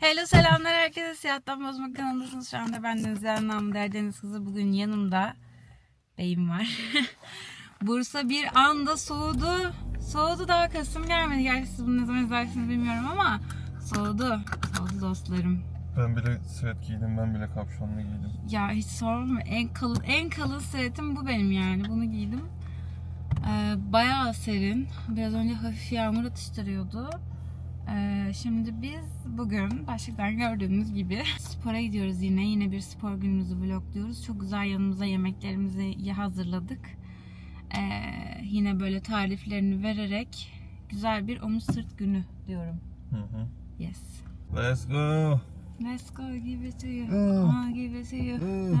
Hello selamlar herkese. Siyahtan Bozma kanalındasınız. Şu anda ben Deniz Namı Derdeniz Kızı. Bugün yanımda beyim var. Bursa bir anda soğudu. Soğudu daha Kasım gelmedi. Gerçi siz bunu ne zaman izlersiniz bilmiyorum ama soğudu. Soğudu dostlarım. Ben bile sweat giydim, ben bile kapşonlu giydim. Ya hiç sorma. En kalın en kalın setim bu benim yani. Bunu giydim. Ee, bayağı serin. Biraz önce hafif yağmur atıştırıyordu. Ee, şimdi biz bugün başlıktan gördüğünüz gibi spora gidiyoruz yine. Yine bir spor günümüzü vlogluyoruz. Çok güzel yanımıza yemeklerimizi hazırladık. Ee, yine böyle tariflerini vererek güzel bir omuz sırt günü diyorum. Hı hı. Yes. Let's go. Let's go give it to you. Mm. I'll give it to you. Uh, uh.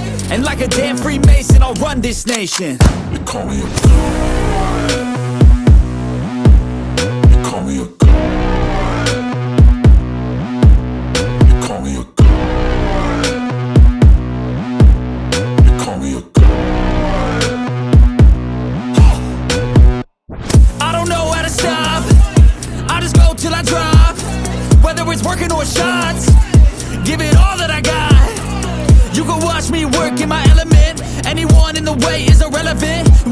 And like a damn Freemason, I'll run this nation. They call me a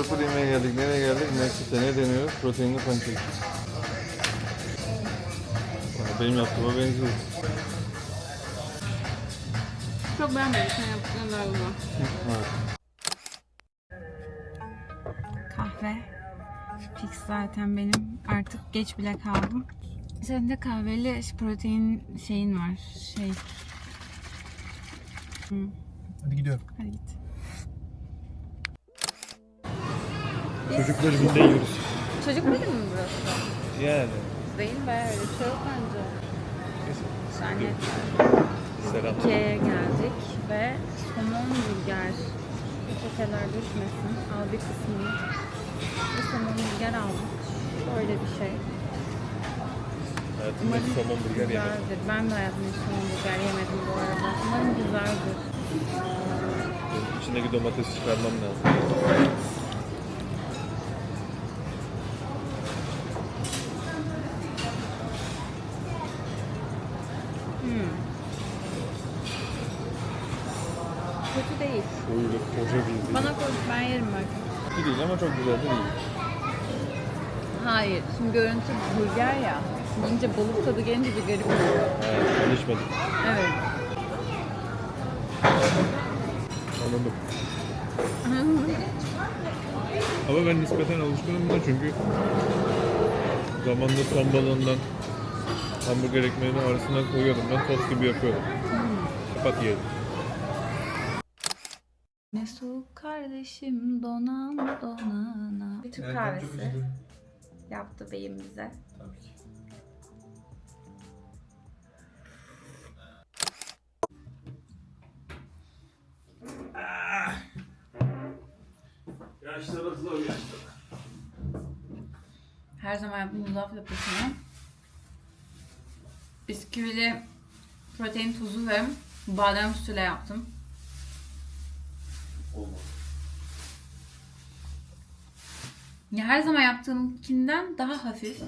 Pırpır yemeğe geldik. Nereye geldik? Meksik'te ne deniyor? Proteinli pankek. Benim yaptığıma benziyor. Çok beğenmedim. Sen yaptığın daha güzel. Evet. Kahve. Fix zaten benim. Artık geç bile kaldım. Senin de kahveli protein şeyin var. Şey. Hı, Hadi gidiyorum. hadi git. Çocuklar evinde yiyoruz. Çocuk değil mi burası? Yani. Değil bayağı öyle bir şey yok bence. Selam. Ikea'ya geldik ve somon burger. Peçeteler düşmesin. Al bir kısmını. Ve somon burger aldık. Böyle bir şey. Hayatımda hiç somon burger yemedim. Ben de hayatımda hiç somon burger yemedim bu arada. Umarım güzeldir. İçindeki domatesi çıkarmam lazım. Kötü değil. Öyle koca bir Bana koy, ben yerim bak. Kötü değil ama çok güzel değil. Hayır, şimdi görüntü burger ya. Yiyince balık tadı gelince bir garip oluyor. Evet, alışmadım. Evet. Anladım. Ama ben nispeten alışkınım da çünkü zamanında ton balığından hamburger ekmeğini arasından koyuyordum. Ben tost gibi yapıyordum. Kapat yiyelim. Ne soğuk kardeşim donan donana. Bir Türk kahvesi yaptı beyim bize. Yaşları zor yaşlar. Her zaman yaptığım yulaf lapasını bisküvili protein tozu ve badem sütüyle yaptım. Ya her zaman yaptığımkinden daha hafif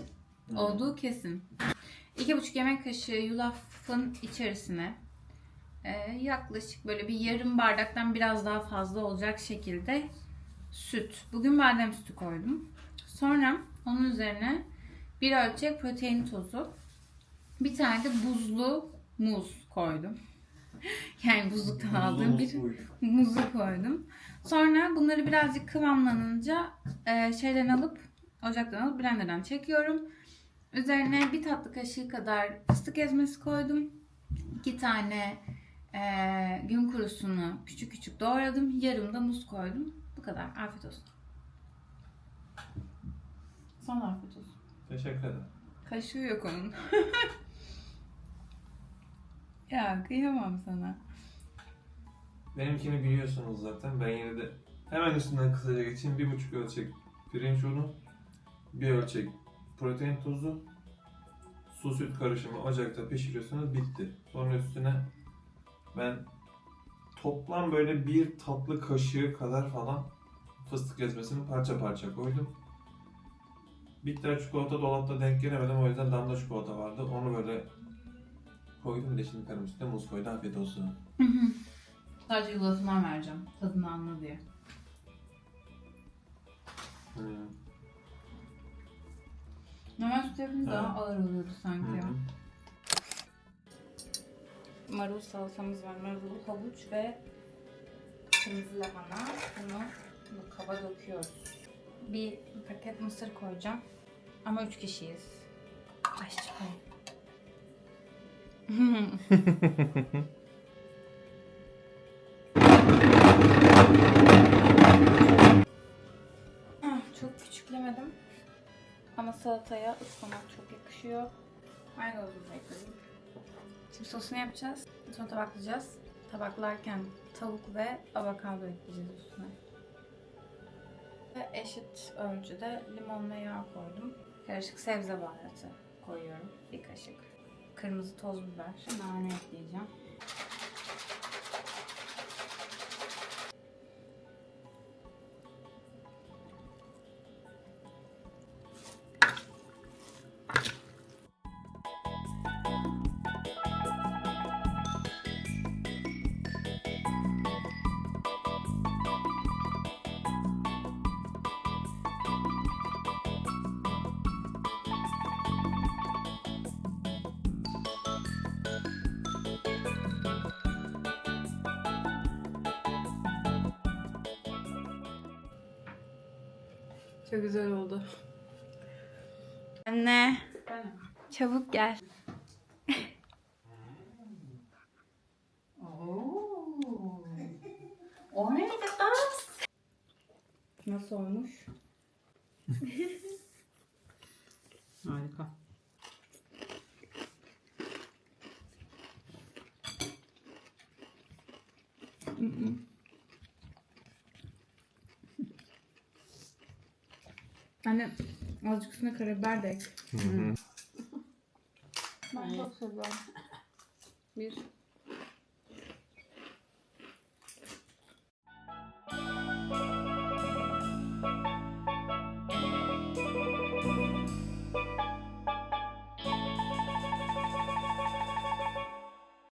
olduğu kesin. 2,5 yemek kaşığı yulafın içerisine e, yaklaşık böyle bir yarım bardaktan biraz daha fazla olacak şekilde süt. Bugün badem sütü koydum. Sonra onun üzerine bir ölçek protein tozu. Bir tane de buzlu muz koydum. Yani buzluktan aldığım bir muzu koydum. Sonra bunları birazcık kıvamlanınca e, şeyden alıp ocaktan alıp blenderdan çekiyorum. Üzerine bir tatlı kaşığı kadar fıstık ezmesi koydum. İki tane e, gün kurusunu küçük küçük doğradım. Yarım da muz koydum. Bu kadar. Afiyet olsun. Sana afiyet olsun. Teşekkür ederim. Kaşığı yok onun. ya kıyamam sana. Benimkini biliyorsunuz zaten. Ben yine de hemen üstünden kısaca geçeyim. Bir buçuk ölçek pirinç unu, bir ölçek protein tozu, su süt karışımı ocakta pişiriyorsunuz bitti. Sonra üstüne ben toplam böyle bir tatlı kaşığı kadar falan fıstık ezmesini parça parça koydum. Bitter çikolata dolapta denk gelemedim o yüzden damla çikolata vardı. Onu böyle koydum şimdi karım üstüne muz koydu afiyet olsun. Sadece yulafından vereceğim. Tadını anla diye. Hmm. Normal süt yapınca daha ağır oluyordu sanki. Hı hı. Marul salatamız var. Marul, havuç ve kırmızı lahana. Bunu bu kaba döküyoruz. Bir paket mısır koyacağım. Ama üç kişiyiz. Aşçı payı. Ah, çok küçüklemedim. Ama salataya ıspanak çok yakışıyor. Maydanozumuzu ekledim. Şimdi sosunu yapacağız. Sonra tabaklayacağız. Tabaklarken tavuk ve avokado ekleyeceğiz üstüne. Ve eşit ölçüde limon ve yağ koydum. Karışık sebze baharatı koyuyorum. Bir kaşık. Kırmızı toz biber. Nane ekleyeceğim. Çok güzel oldu. Anne. Çabuk gel. O neydi kız? Nasıl olmuş? Harika. Anne azıcık üstüne karabiber de ek. Ben çok seviyorum. Bir